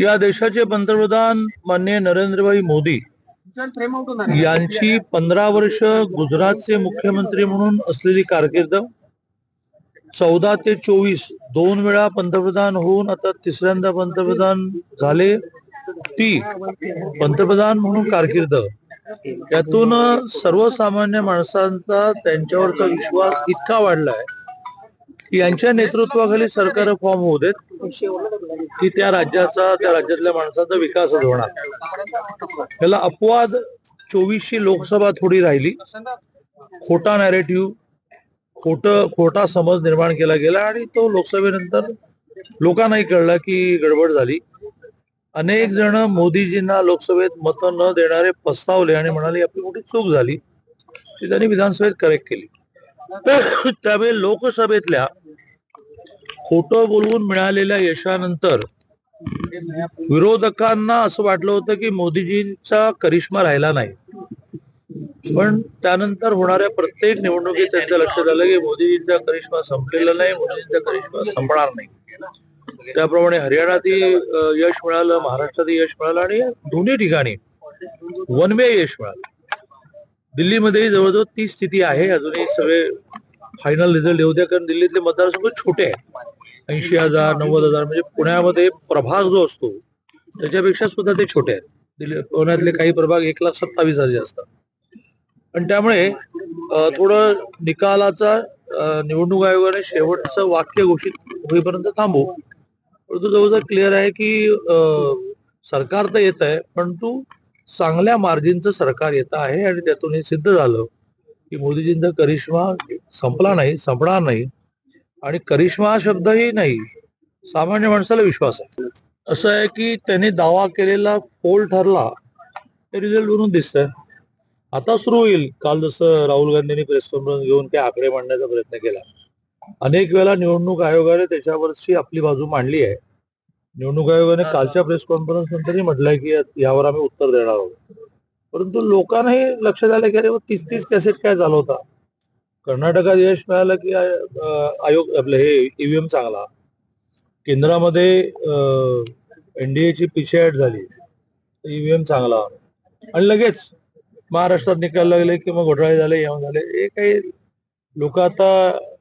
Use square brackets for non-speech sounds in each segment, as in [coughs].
या देशाचे पंतप्रधान माननीय नरेंद्रभाई मोदी यांची पंधरा वर्ष गुजरातचे मुख्यमंत्री म्हणून असलेली कारकीर्द चौदा ते चोवीस दोन वेळा पंतप्रधान होऊन आता तिसऱ्यांदा पंतप्रधान झाले ती पंतप्रधान म्हणून कारकीर्द. यातून सर्वसामान्य माणसांचा त्यांच्यावरचा विश्वास इतका वाढलाय यांच्या नेतृत्वाखाली सरकार फॉर्म होऊ देत की त्या राज्याचा त्या राज्यातल्या माणसाचा विकासच होणार. याला अपवाद चोवीसची लोकसभा थोडी राहिली. खोटा नॅरेटिव्ह खोट खोटा समज निर्माण केला गेला आणि तो लोकसभेनंतर लोकांनाही कळला की गडबड झाली. अनेक जण मोदीजींना लोकसभेत मतं न देणारे पस्तावले आणि म्हणाले आपली मोठी चूक झाली. ती त्यांनी विधानसभेत करेक्ट केली. [coughs] त्यामुळे लोकसभेतल्या खोटं बोलवून मिळालेल्या यशानंतर विरोधकांना असं वाटलं होतं की मोदीजींचा करिश्मा राहिला नाही. पण त्यानंतर होणाऱ्या प्रत्येक निवडणुकीत त्यांच्या लक्षात आलं की मोदीजींचा करिश्मा संपलेला नाही मोदीजींचा करिश्मा संपणार नाही. त्याप्रमाणे हरियाणातही यश मिळालं महाराष्ट्रातही यश मिळालं आणि दोन्ही ठिकाणी वन वे यश मिळालं. दिल्लीमध्येही जवळजवळ ती स्थिती आहे. अजूनही सगळे फायनल रिझल्ट येऊ द्या कारण दिल्लीतले मतदारसंघ छोटे आहेत. ऐंशी हजार नव्वद हजार म्हणजे पुण्यामध्ये प्रभाग जो असतो त्याच्यापेक्षा सुद्धा ते छोटे आहेत. दिल्ली पुण्यातले काही प्रभाग एक लाख सत्तावीस हजार असतात. आणि त्यामुळे थोडं निकालाचा निवडणूक आयोगाने शेवटचं वाक्य घोषित होईपर्यंत थांबू. परंतु जवळजवळ क्लिअर आहे की सरकार तर येत आहे परंतु चांगल्या मार्जिनचं सरकार येत आहे आणि त्यातून हे सिद्ध झालं की मोदीजींचा करिश्मा संपला नाही संपणार नाही. आणि करिश्मा हा शब्दही नाही. सामान्य माणसाला विश्वास आहे. असं आहे की त्यांनी दावा केलेला पोल ठरला ते रिझल्ट वरून दिसत आता सुरू होईल. काल जसं राहुल गांधींनी प्रेस कॉन्फरन्स घेऊन ते आकडे मांडण्याचा प्रयत्न केला. अनेक वेळा निवडणूक आयोगाने त्याच्यावरची आपली बाजू मांडली आहे. निवडणूक आयोगाने कालच्या प्रेस कॉन्फरन्स नंतरही म्हटलंय की यावर आम्ही उत्तर देणार आहोत. परंतु लोकांनाही लक्षात आलं की अरे तीस तीस कॅसेट काय चालवता कर्नाटकात यश मिळालं की आयोग आपलं हे ईव्हीएम चांगला. केंद्रामध्ये एनडीएची पिछेहाट झाली. ईव्हीएम चांगला. आणि लगेच महाराष्ट्रात निकाल लागले की मग घोटाळे झाले हे झाले. हे काही लोक आता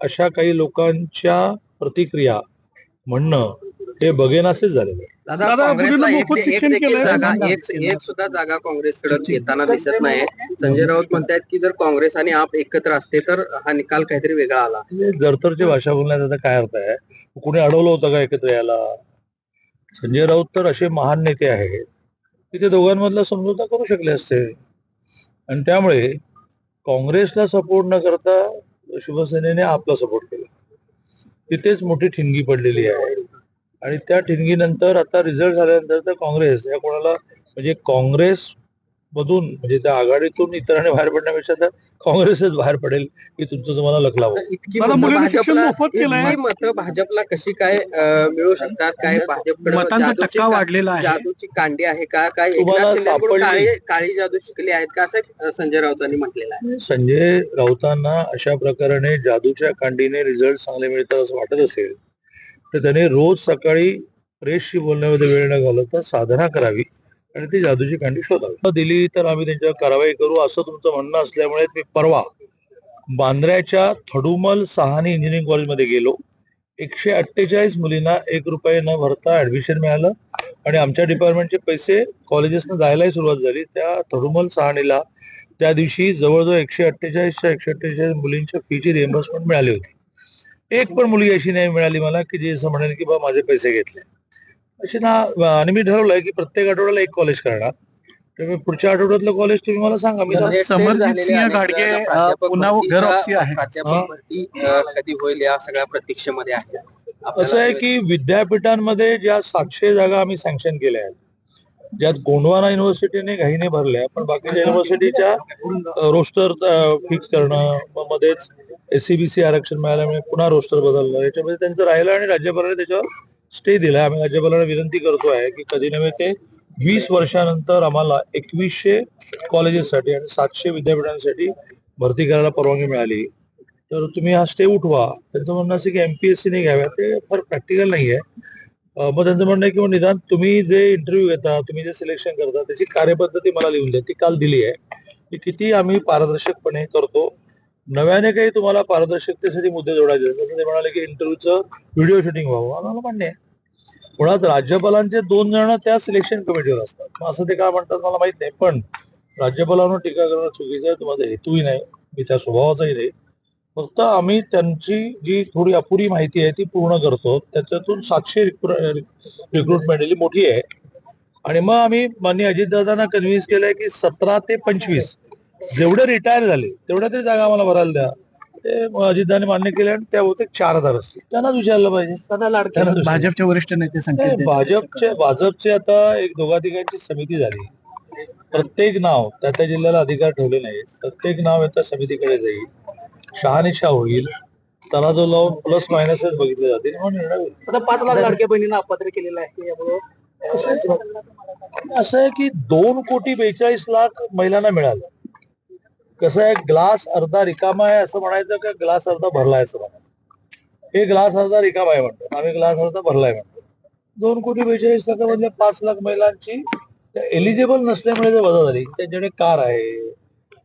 अशा काही लोकांच्या प्रतिक्रिया म्हणणं हे बघेनासेच झालेलं आहे. दादा दादा, काँग्रेसला मुलींना एक मोफत एक शिक्षण देखील केलंय. जागा एक एक सुद्धा जागा काँग्रेसकडे येताना दिसत नाही संजय राऊत म्हणतात की जर काँग्रेस आणि आप एकत्र असते तर हा निकाल काहीतरी वेगळा आला. म्हणजे जरतरची भाषा बोलण्याचा आता काय अर्थ आहे? कुणी अडवलं होतं का एकत्र यायला? संजय राऊत तर असे महान नेते आहेत. की ते दोघांमधला समझोता करू शकले असते. आणि त्यामुळे काँग्रेसला सपोर्ट न करता शिवसेनेने आपला सपोर्ट केला. तिथेच मोठी ठिणगी पडलेली आहे. आणि त्या ठिणगीनंतर आता रिझल्ट झाल्यानंतर तर काँग्रेस या कोणाला म्हणजे काँग्रेस मधून म्हणजे त्या आघाडीतून इतरांनी बाहेर पडण्यापेक्षा तर काँग्रेसच बाहेर पडेल की तुमचं तुम्हाला मतं शिक्षण भाजपला- मोफत केलंय. इतकी मतं भाजपला कशी काय मिळू शकतात? काय भाजपकडे मतांचा जादूची टक्का का- वाढलेला आहे. जादूची कांडी आहे का? काय तुम्हाला. काळी काळी जादू शिकली आहेत का? असं संजय राऊतांनी म्हटलेलं आहे. संजय राऊतांना अशा प्रकारे जादूच्या कांडीने रिझल्ट चांगले मिळतात असं वाटत असेल तर त्याने रोज सकाळी प्रेसशी बोलण्यामध्ये वेळ न घालवता साधना करावी आणि ती जादूची कांडी शोधावी. दिली तर आम्ही त्यांच्यावर कारवाई करू असं तुमचं म्हणणं असल्यामुळे मी परवा बांद्र्याच्या थडुमल सहानी इंजिनिअरिंग कॉलेजमध्ये गेलो. एकशे अठ्ठेचाळीस मुलींना एक रुपये न भरता ऍडमिशन मिळालं आणि आमच्या डिपार्टमेंटचे पैसे कॉलेजेसनं जायलाही सुरुवात झाली. त्या थडुमल सहानीला त्या दिवशी जवळजवळ एकशे अठ्ठेचाळीसच्या एकशे अठ्ठेचाळीस मुलींच्या फीची रिएम्बर्समेंट मिळाली होती. एक पण मुलगी अशी नाही मिळाली मला की जी असं म्हणेल की बा माझे पैसे घेतले. अशी ना आणि मी ठरवलंय की प्रत्येक आठवड्याला एक कॉलेज करणार. त्यामुळे पुढच्या आठवड्यातलं कॉलेज तुम्ही मला सांगा. मी समरजित सिंह प्राध्यापक पुन्हा भरतीच्या- घरवापसी आहे. कधी होईल या सगळ्या प्रतीक्षेमध्ये आहे. असं आहे की विद्यापीठांमध्ये ज्या सातशे जागा आम्ही सँक्शन केल्या आहेत ज्यात गोंडवाना युनिव्हर्सिटीने घाईने भरल्या पण बाकीच्या युनिव्हर्सिटीच्या रोस्टर फिक्स करणं मध्येच एससीबीसी आरक्षण मिळाल्यामुळे पुन्हा रोस्टर बदललं. याच्यामध्ये त्यांचं राहिलं आणि राज्यपालाने त्याच्यावर स्टे दिला. आम्ही राज्यपालाला विनंती करतो आहे की कधी नव्हे ते वीस वर्षानंतर आम्हाला एकवीसशे कॉलेजेससाठी आणि सातशे विद्यापीठांसाठी भरती करायला परवानगी मिळाली. तर तुम्ही हा स्टे उठवा. त्यांचं म्हणणं असं की एमपीएससी ने घ्याव्या ते फार प्रॅक्टिकल नाही आहे मग त्यांचं म्हणणं आहे की मग निदान तुम्ही जे इंटरव्ह्यू घेता तुम्ही जे सिलेक्शन करता त्याची कार्यपद्धती मला लिहून द्या. ती काल दिली आहे. की किती आम्ही पारदर्शकपणे करतो नव्याने काही तुम्हाला पारदर्शकतेसाठी मुद्दे जोडायचे जसं ते म्हणाले की इंटरव्ह्यूचं व्हिडिओ शूटिंग व्हावं. आम्हाला मान्य आहे. मुळात राज्यपालांचे दोन जण त्या सिलेक्शन कमिटीवर असतात. मग असं ते काय म्हणतात मला माहीत नाही. पण राज्यपालांवर टीका करणं चुकीचं आहे. तुम्हाला हेतूही नाही. मी त्या स्वभावाचाही नाही. फक्त आम्ही त्यांची जी थोडी अपुरी माहिती आहे ती पूर्ण करतो. त्याच्यातून सातशे रिक्रुटमेंट ही मोठी आहे. आणि मग आम्ही मान्य अजितदादांना कन्व्हिन्स केलंय की सतरा ते पंचवीस जेवढे रिटायर झाले तेवढ्या तरी जागा आम्हाला भरायला द्या. ते मग अजितदादांनी मान्य केले आणि त्या बहुतेक चार हजार असतील. त्यांनाच विचारलं पाहिजे. विचारलं. भाजपचे वरिष्ठ नेते संकेत भाजपचे भाजपचे आता एक दोघा तिघांची समिती झाली. प्रत्येक नाव त्या त्या जिल्ह्याला अधिकार ठेवले नाही प्रत्येक नाव त्या समितीकडे जाईल. शहानिशा होईल. त्याला जो लावून प्लस मायनसेस बघितले जातील म्हणून आता पाच लाख लाडक्या बहिणींना अपात्र केलेलं आहे. यामुळे असं आहे- असं आहे की दोन कोटी बेचाळीस लाख महिलांना मिळालं. कसं आहे ग्लास अर्धा रिकामा आहे असं म्हणायचं का ग्लास अर्धा भरला आहे असं म्हणायचं? हे ग्लास अर्धा रिकामा आहे म्हणतो. आम्ही ग्लास अर्धा भरलाय म्हणतो. दोन कोटी बेचाळीस म्हणजे पाच लाख महिलांची एलिजिबल नसल्यामुळे जर वजा झाली. त्यांच्याकडे कार आहे.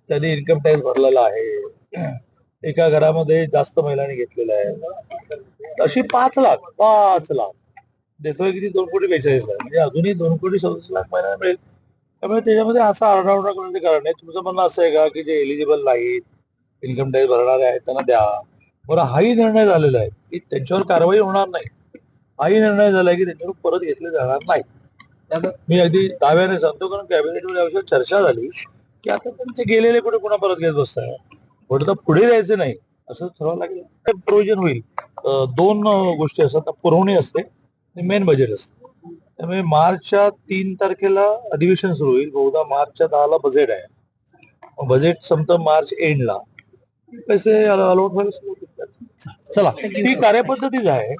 त्यांनी इन्कम टॅक्स भरलेला आहे. एका घरामध्ये जास्त महिलांनी घेतलेलं आहे. अशी पाच लाख पाच लाख. देतोय किती? दोन कोटी बेचाळीस लाख. म्हणजे अजूनही दोन कोटी सव्वीस लाख महिला मिळेल. त्यामुळे त्याच्यामध्ये असा आरडाओरडा करण्याचे कारण नाही तुमचं म्हणणं असं आहे का की जे एलिजिबल नाहीत इन्कम टॅक्स भरणारे आहेत त्यांना द्या. बरं हाही निर्णय झालेला आहे की त्यांच्यावर कारवाई होणार नाही. हाही निर्णय झाला आहे की त्यांच्यावर परत घेतले जाणार नाही मी अगदी दाव्याने सांगतो कारण कॅबिनेटवर या चर्चा झाली की आता त्यांचे गेलेले कुठे पुन्हा परत घेत बसताय पण तर पुढे जायचं नाही. असं ठरवावं लागेल. प्रोविजन होईल. दोन गोष्टी असतात. पुरवणी असते मेन बजेट असते. त्यामुळे मार्चच्या तीन तारखेला अधिवेशन सुरू होईल. बहुधा मार्चच्या दहाला बजेट आहे. बजेट संपतं मार्च एंडला पैसे अलॉट व्हायला. चला ती कार्यपद्धतीच आहे.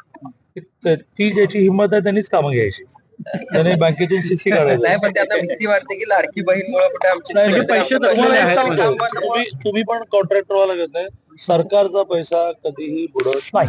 ती- ज्याची हिंमत आहे त्यांनीच कामं घ्यायची. त्याने बँकेतून सीसी नाही काढायचं. पण ते आता भीती वाटते की लाडकी बहीण मुळे कुठे आमचे नाही, सगळे नाही, पैसे. तुम्ही पण कॉन्ट्रॅक्टर व्हायला लागत नाही. सरकारचा पैसा कधीही बुडत नाही.